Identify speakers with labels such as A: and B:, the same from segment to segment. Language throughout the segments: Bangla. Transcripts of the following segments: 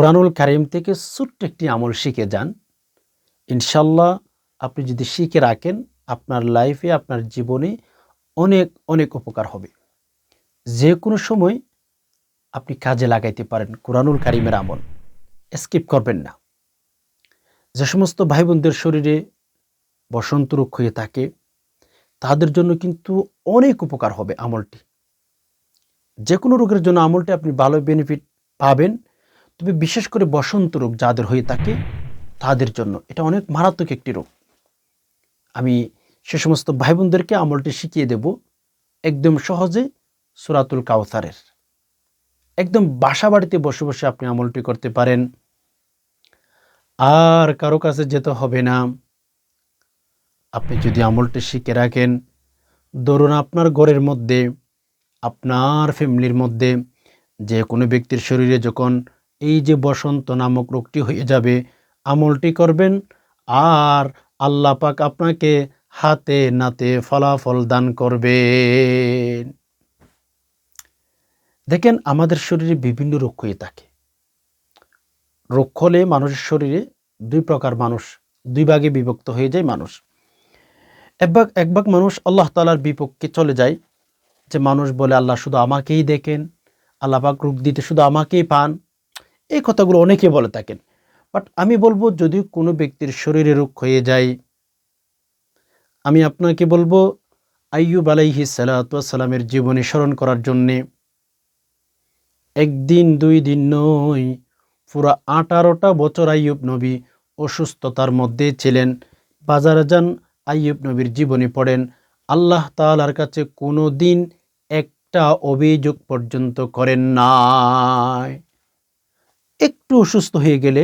A: কোরআনুল কারিম থেকে ছোট্ট একটি আমল শিখে যান। ইনশাল্লাহ আপনি যদি শিখে রাখেন, আপনার লাইফে আপনার জীবনে অনেক অনেক উপকার হবে। যে কোনো সময় আপনি কাজে লাগাইতে পারেন কোরআনুল কারিমের আমল। স্কিপ করবেন না। যে সমস্ত ভাই বোনদের শরীরে বসন্ত রোগ হয়ে থাকে, তাদের জন্য কিন্তু অনেক উপকার হবে আমলটি। যে কোনো রোগের জন্য আমলটি আপনি ভালো বেনিফিট পাবেন। তবে বিশেষ করে বসন্ত রোগ যাদের হয়ে থাকে, তাদের জন্য এটা অনেক মারাত্মক একটি রোগ। আমি সে সমস্ত ভাই বোনদেরকে আমলটি শিখিয়ে দেব একদম সহজে সুরাতুল কাউসারের। একদম বাসা বাড়িতে বসে বসে আপনি আমলটি করতে পারেন। আর কারও কাছে যেতে হবে না। আপনি যদি আমলটি শিখে রাখেন, ধরুন আপনার ঘরের মধ্যে, আপনার ফ্যামিলির মধ্যে যে কোনো ব্যক্তির শরীরে যখন এই যে বসন্ত নামক রোগটি হয়ে যাবে, আমলটি করবেন। আর আল্লাহ পাক আপনাকে হাতে নাতে ফলাফল দান করবেন। দেখেন, আমাদের শরীরে বিভিন্ন রোগ হয়ে থাকে। রোগ হলে মানুষের শরীরে দুই প্রকার মানুষ, দুই ভাগে বিভক্ত হয়ে যায় মানুষ। এক ভাগ এক ভাগ মানুষ আল্লাহ তালার বিপক্ষে চলে যায়, যে মানুষ বলে, আল্লাহ শুধু আমাকেই দেখেন। আল্লাহ পাক রোগ দিতে শুধু আমাকেই পান। এই কথাগুলো অনেকে বলে থাকেন। বাট আমি বলব, যদি কোনো ব্যক্তির শরীরে রোগ হয়ে যায়, আমি আপনাকে বলব, আইয়ুব আলাইহি সালাতামের জীবনী স্মরণ করার জন্যে একদিন, দুই দিন নয়, পুরা আঠারোটা বছর আইয়ুব নবী অসুস্থতার মধ্যে ছিলেন। বাজারে যান, আইয়ুব নবীর জীবনী পড়েন। আল্লাহ তালার কাছে কোনো দিন একটা অভিযোগ পর্যন্ত করেন নাই। একটু অসুস্থ হয়ে গেলে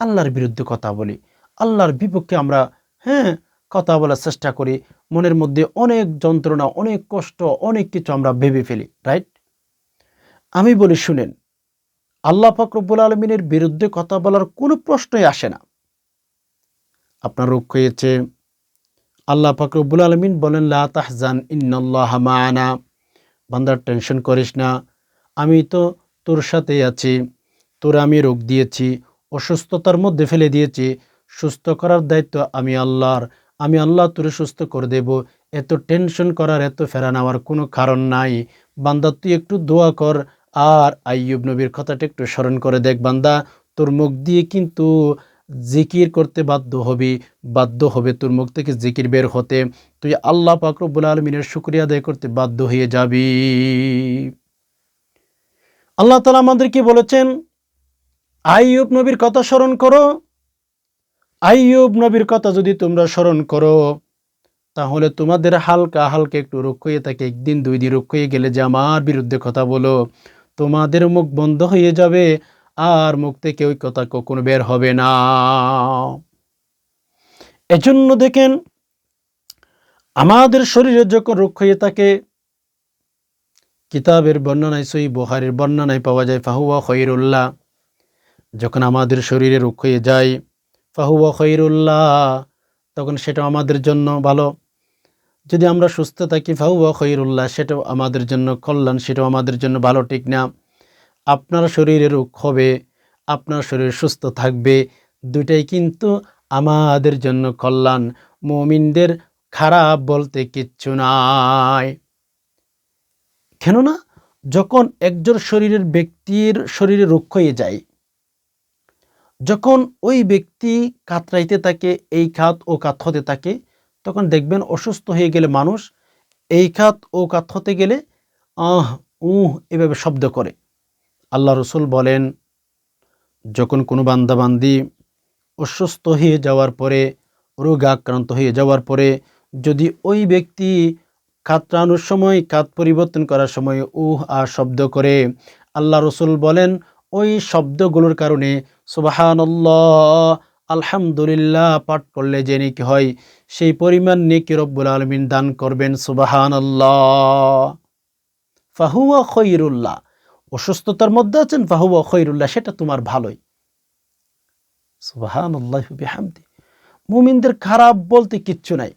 A: আল্লাহর বিরুদ্ধে কথা বলি। আল্লাহর বিপক্ষে আমরা হ্যাঁ কথা বলার চেষ্টা করি। মনের মধ্যে অনেক যন্ত্রণা, অনেক কষ্ট, অনেক কিছু আমরা ভেবে ফেলি রাইট আমি বলি, শুনেন, আল্লাহ ফাকরবুল আলমিনের বিরুদ্ধে কথা বলার কোনো প্রশ্নই আসে না। আপনার রোগ হয়েছে, আল্লাহ ফাকরবুল আলমিন বলেন, লা তাহজান ইন্নআল্লাহ মানা। বান্দার টেনশন করিস না। আমি তো তোর সাথেই আছি। তোর আমি রোগ দিয়েছি, অসুস্থতার মধ্যে ফেলে দিয়েছি, সুস্থ করার দায়িত্ব আমি আল্লাহর। আমি আল্লাহ তোরে সুস্থ করে দেব। এত টেনশন করার, এত ফেরা নেওয়ার কোনো কারণ নাই। বান্দা, তুই একটু দোয়া কর, আর আইয়ুব নবীর কথাটা একটু স্মরণ করে দেখ বান্দা। তোর মুখ দিয়ে কিন্তু জিকির করতে বাধ্য হবি, বাধ্য হবে তোর মুখ থেকে জিকির বের হতে। তুই আল্লাহ পাকরবুল আলমিনের শুক্রিয়া আদায় করতে বাধ্য হয়ে যাবি। আল্লাহ তালা আমাদেরকে বলেছেন আইয়ুব নবীর কথা স্মরণ করো। আইয়ুব নবীর কথা যদি তোমরা স্মরণ করো, তাহলে তোমাদের হালকা হালকা একটু রোগ হয়ে থাকে। একদিন দুই দিন রোগ হয়ে গেলে যে আমার বিরুদ্ধে কথা বলো, তোমাদের মুখ বন্ধ হয়ে যাবে আর মুখ থেকে ওই কথা কখনো বের হবে না। এজন্য দেখেন, আমাদের শরীরে যখন রোগ হয়ে থাকে, কিতাবের বর্ণনায় সই বহারের বর্ণনায় পাওয়া যায়, ফাহুয়া খৈরুল্লাহ যখন আমাদের শরীরে রোগ হয়ে যায়, ফাহুয়া খৈরুল্লাহ তখন সেটা আমাদের জন্য ভালো। যদি আমরা সুস্থ থাকি, ফাহুয়া খৈরুল্লাহ সেটাও আমাদের জন্য কল্যাণ, সেটাও আমাদের জন্য ভালো, ঠিক না? আপনার শরীরে রোগ হবে, আপনার শরীর সুস্থ থাকবে দুটাই কিন্তু আমাদের জন্য কল্যাণ। মমিনদের খারাপ বলতে কিচ্ছু নাই। কেননা, যখন একজন শরীরের ব্যক্তির শরীরে রোগ হয়ে যায় যখন ওই ব্যক্তি কাতরাইতে থাকে, এই খাত ও কাত হতে থাকে, তখন দেখবেন অসুস্থ হয়ে গেলে মানুষ এই খাত ও কাত হতে গেলে আহ, উহ, এভাবে শব্দ করে। আল্লাহ রসুল বলেন, যখন কোনো বান্দাবান্দি অসুস্থ হয়ে যাওয়ার পরে রোগে আক্রান্ত হয়ে যাওয়ার পরে, যদি ওই ব্যক্তি কাতরানোর সময় কাত পরিবর্তন করার সময় উহ আর শব্দ করে, আল্লাহ রসুল বলেন ওই শব্দগুলোর কারণে সুবাহানল্লাহ, আলহামদুলিল্লাহ পাঠ করলে যে নেকি হয়, সেই পরিমাণ নেকি রব্বুল আলমিন দান করবেন সুবাহান ফাহুয়া খৈরুল্লাহ, অসুস্থতার মধ্যে আছেন, ফাহুয়া খৈরুল্লাহ, সেটা তোমার ভালোই। সুবাহান আল্লাহামদি মুমিনদের খারাপ বলতে কিচ্ছু নাই।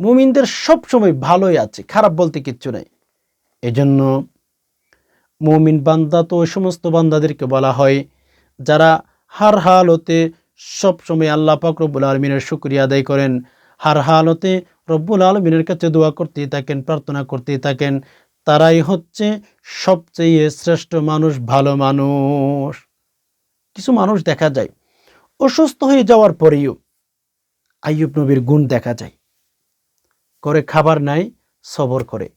A: মুমিনদের সবসময় ভালোই আছে, খারাপ বলতে কিচ্ছু নাই। এজন্য মুমিন বান্দা তো ওই সমস্ত বান্দাদেরকে বলা হয়, যারা হার হালতে সবসময় আল্লাহ পাক রব্বুল আলমিনের শুক্রিয়া আদায় করেন, হার হালতে রব্বুল আলমিনের কাছে দোয়া করতেই থাকেন, প্রার্থনা করতেই থাকেন, তারাই হচ্ছে সবচেয়ে শ্রেষ্ঠ মানুষ, ভালো মানুষ। কিছু মানুষ দেখা যায়, অসুস্থ হয়ে যাওয়ার পরেও আইয়ুব নবীর গুণ দেখা যায়, করে খাবার নাই, সবর করে।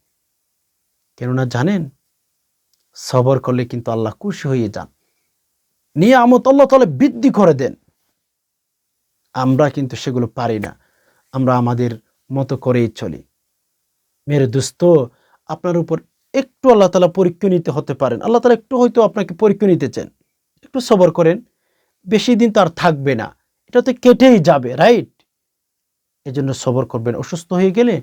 A: কেননা জানেন সবর করলে কিন্তু আল্লাহ খুশি হয়ে যান। নিয়ে আমত আল্লাহ তাহলে বৃদ্ধি করে দেন। আমরা কিন্তু সেগুলো পারি না। আমরা আমাদের মতো করেই চলি। মেরে দুস্ত, আপনার উপর একটু আল্লাহ তালা পরীক্ষা নিতে হতে পারেন। আল্লাহ তালা একটু হয়তো আপনাকে পরীক্ষা নিতে চান। একটু সবর করেন। বেশি দিন তো আর থাকবে না। এটা তো কেটেই যাবে, রাইট? এজন্য সবর করবেন। অসুস্থ হয়ে গেলে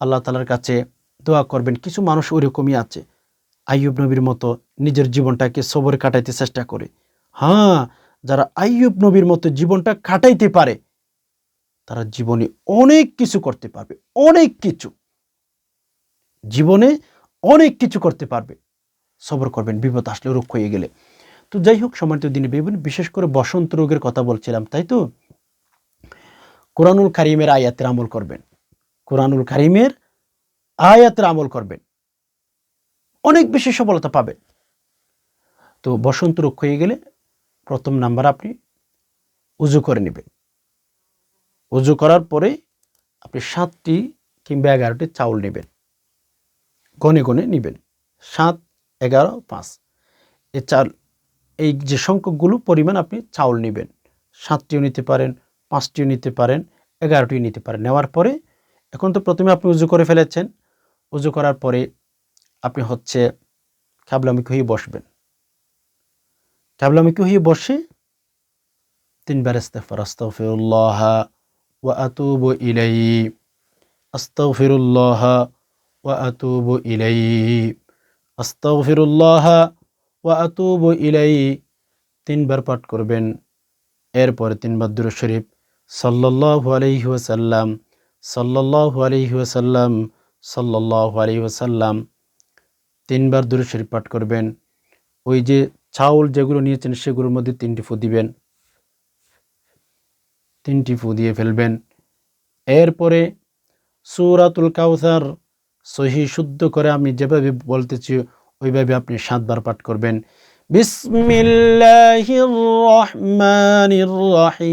A: আল্লাহ তালার কাছে দোয়া করবেন। কিছু মানুষ ওইরকমই আছে। আইয়ুব নবীর মতো নিজের জীবনটাকে সবরে কাটাইতে চেষ্টা করে। হ্যাঁ যারা আইয়ুব নবীর মতো জীবনটা কাটাইতে পারে, তারা জীবনে অনেক কিছু করতে পারবে, অনেক কিছু। জীবনে অনেক কিছু করতে পারবে। সবর করবেন, বিপদ আসলে রোগ হয়ে গেলে। তো যাই হোক, সম্মানিত দিনে বেবুন বিশেষ করে বসন্ত রোগের কথা বলছিলাম, তাই তো? কোরআনুল কারিমের আয়াতের আমল করবেন। কোরআনুল কারিমের আয়াতের আমল করবেন। অনেক বেশি সফলতা পাবেন তো বসন্ত রোগ হয়ে গেলে প্রথম নাম্বার আপনি উজু করে নেবেন। উজু করার পরে আপনি সাতটি কিংবা এগারোটি চাউল নেবেন। গনে গনে নেবেন। সাত, এগারো, পাঁচ। এ চাল, এই যে সংখ্যকগুলো পরিমাণ আপনি চাউল নেবেন, সাতটিও নিতে পারেন, পাঁচটিও নিতে পারেন, এগারোটিও নিতে পারেন। নেওয়ার পরে এখন তো প্রথমে আপনি উজু করে ফেলেছেন। উজু করার পরে আপনি হচ্ছে ক্যাবলামিক হয়ে বসবেন। ক্যাবলামিক হয়ে বসে তিনবার ইস্তেফার আস্তাগফিরুল্লাহ ওয়া আতুবু ইলাইহি, আস্তাগফিরুল্লাহ ওয়া আতুবু ইলাইহি, আস্তাগফিরুল্লাহ ও আতুবু ইলাই তিনবার পাঠ করবেন, এরপরে তিনবার দুরূদ শরীফ সাল্লাল্লাহু আলাইহি ওয়াসাল্লাম, সাল্লাল্লাহু আলাইহি ওয়াসাল্লাম। তিনবার দুরূদ শরীফ পাঠ করবেন। ওই যে চাউল যেগুলো নিয়েছেন সেগুলোর মধ্যে তিনটি ফু দিবেন। তিনটি ফু দিয়ে ফেলবেন। এরপরে সুরাতুল কাউসার সহি শুদ্ধ করে আমি যেভাবে বলতেছি, ওইভাবে আপনি সাতবার পাঠ করবেন। বিসমিল্লাহির রহমানির রহিম।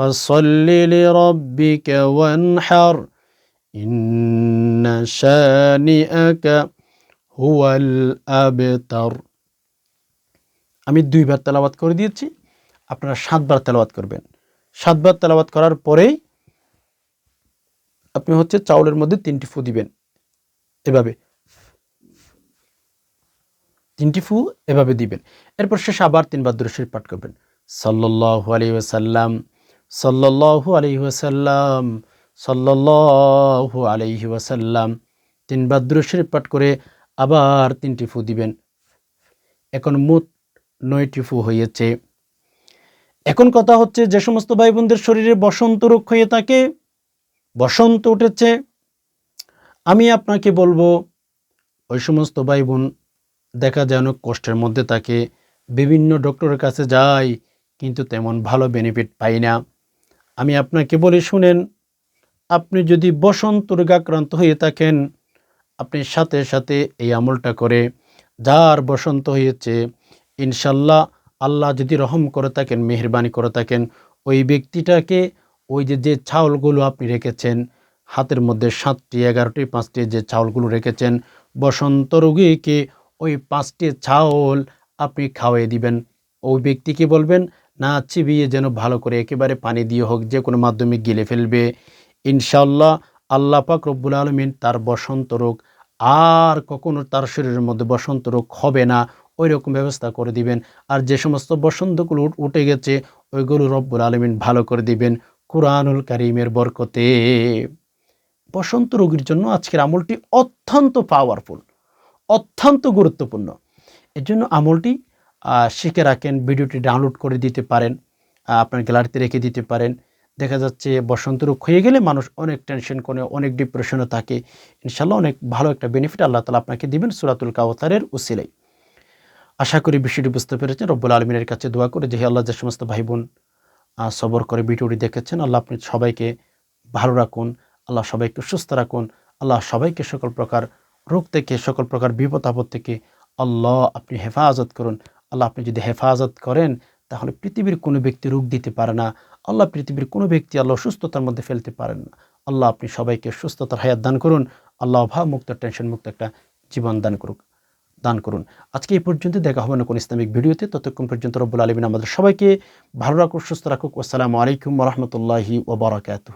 A: فصل لربك وانحر إن شانئك হুয়াল আবেতার আমি দুইবার তেলাওয়াত করে দিয়েছি আপনারা সাতবার তেলাওয়াত করবেন সাতবার তেলাওয়াত করার পরেই আপনি হচ্ছে চাউলের মধ্যে তিনটি ফু দিবেন এভাবে তিনটি ফু এভাবে দিবেন এরপর শেষ আবার তিনবার দৃশ্যের পাঠ করবেন সাল্লাহ আলী ওয়াসাল্লাম সাল্লাহ আলী ওয়াসাল্লাম সাল্লাহ আলহি ওয়াসাল্লাম তিনবার দৃশ্যের পাঠ করে আবার তিনটি ফু দিবেন। এখন মোট নয়টি ফু হয়েছে। এখন কথা হচ্ছে যে সমস্ত ভাই বোনদের শরীরে বসন্ত রোগ হয়ে থাকে, বসন্ত উঠেছে। আমি আপনাকে বলব, ওই সমস্ত ভাই বোন দেখা অনেক কষ্টের মধ্যে থাকে। বিভিন্ন ডক্টরের কাছে যাই, কিন্তু তেমন ভালো বেনিফিট পাই না। আমি আপনাকে বলে, শুনেন, আপনি যদি বসন্ত রোগাক্রান্ত হয়ে থাকেন, আপনি সাথে সাথে এই আমলটা করে, যার বসন্ত হয়েছে, ইনশাল্লাহ আল্লাহ যদি রহম করে থাকেন, মেহরবানি করে থাকেন, ওই ব্যক্তিটাকে ওই যে যে চাউলগুলো আপনি রেখেছেন, হাতের মধ্যে সাতটি, এগারোটি, পাঁচটি যে চাউলগুলো রেখেছেন, বসন্ত রোগীকে ওই পাঁচটি চাউল আপনি খাওয়াই দিবেন। ওই ব্যক্তিকে বলবেন? না চিবিয়ে যেন ভালো করে একেবারে পানি দিয়ে হোক, যে কোনো মাধ্যমে গিলে ফেলবে। ইনশাল্লাহ আল্লাহ পাক রব্বুল আলমিন তার বসন্ত রোগ আর কখনো তার শরীরের মধ্যে বসন্ত রোগ হবে না ওই রকম ব্যবস্থা করে দিবেন। আর যে সমস্ত বসন্তগুলো উঠ- গেছে, ওইগুলো রব্বুল আলমিন ভালো করে দিবেন কুরআনুল কারিমের বরকতে। বসন্ত রোগীর জন্য আজকের আমলটি অত্যন্ত পাওয়ারফুল অত্যন্ত গুরুত্বপূর্ণ। এর জন্য আমলটি শিখে রাখেন, ভিডিওটি ডাউনলোড করে দিতে পারেন আপনার গ্যালারিতে রেখে দিতে পারেন। দেখা যাচ্ছে বসন্ত রোগ হয়ে গেলে মানুষ অনেক টেনশন করে, অনেক ডিপ্রেশনে থাকে। ইনশাল্লাহ অনেক ভালো একটা বেনিফিট আল্লাহ তালা আপনাকে দিবেন সুরাতুল কাওতারের উসিলাই আশা করি বিষয়টি বুঝতে পেরেছেন। রব্বুল আলমিনের কাছে দোয়া করে যে আল্লাহ যে সমস্ত ভাই বোন সবর করে ভিডিওটি দেখেছেন, আল্লাহ আপনি সবাইকে ভালো রাখুন, আল্লাহ সবাইকে সুস্থ রাখুন, আল্লাহ সবাইকে সকল প্রকার রোগ থেকে, সকল প্রকার বিপদ আপদ থেকে আল্লাহ আপনি হেফাজত করুন। আল্লাহ আপনি যদি হেফাজত করেন, তাহলে পৃথিবীর কোনো ব্যক্তি রোগ দিতে পারে না। আল্লাহ পৃথিবীর কোনো ব্যক্তি আল্লাহ সুস্থতার মধ্যে ফেলতে পারেন না। আল্লাহ আপনি সবাইকে সুস্থতার হায়াত দান করুন। আল্লাহ অভাব মুক্ত টেনশন মুক্ত একটা জীবন দান করুক, দান করুন। আজকে এই পর্যন্ত দেখা হবে না কোন ইসলামিক ভিডিওতে। ততক্ষণ পর্যন্ত রব্বুল আলমিন আমাদের সবাইকে ভালো রাখুক, সুস্থ রাখুক। আসসালামু আলাইকুম রহমতুল্লাহি ওবরাকাতুহ